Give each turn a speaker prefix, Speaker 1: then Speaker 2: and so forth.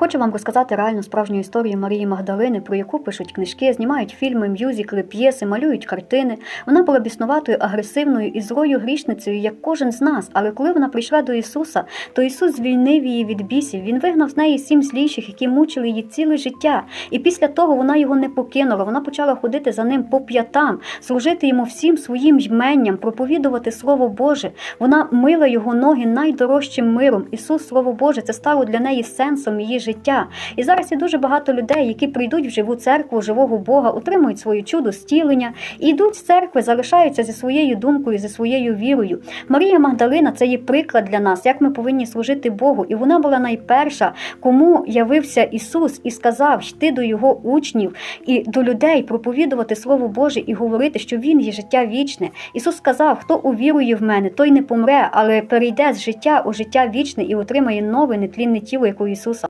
Speaker 1: Хочу вам розказати реальну справжню історію Марії Магдалини, про яку пишуть книжки, знімають фільми, мюзикли, п'єси, малюють картини. Вона була біснуватою, агресивною і злою грішницею, як кожен з нас. Але коли вона прийшла до Ісуса, то Ісус звільнив її від бісів. Він вигнав з неї сім зліших, які мучили її ціле життя. І після того вона його не покинула. Вона почала ходити за ним по п'ятам, служити йому всім своїм йменням, проповідувати Слово Боже. Вона мила його ноги найдорожчим миром. Ісус, Слово Боже, це стало для неї сенсом її життя. І зараз є дуже багато людей, які прийдуть в живу церкву, живого Бога, отримують своє чудо зцілення і йдуть з церкви, залишаються зі своєю думкою, зі своєю вірою. Марія Магдалина це є приклад для нас, як ми повинні служити Богу. І вона була найперша, кому явився Ісус і сказав йти до його учнів і до людей проповідувати Слово Боже і говорити, що Він є життя вічне. Ісус сказав: хто увірує в мене, той не помре, але перейде з життя у життя вічне і отримає нове нетлінне тіло, як у Ісуса.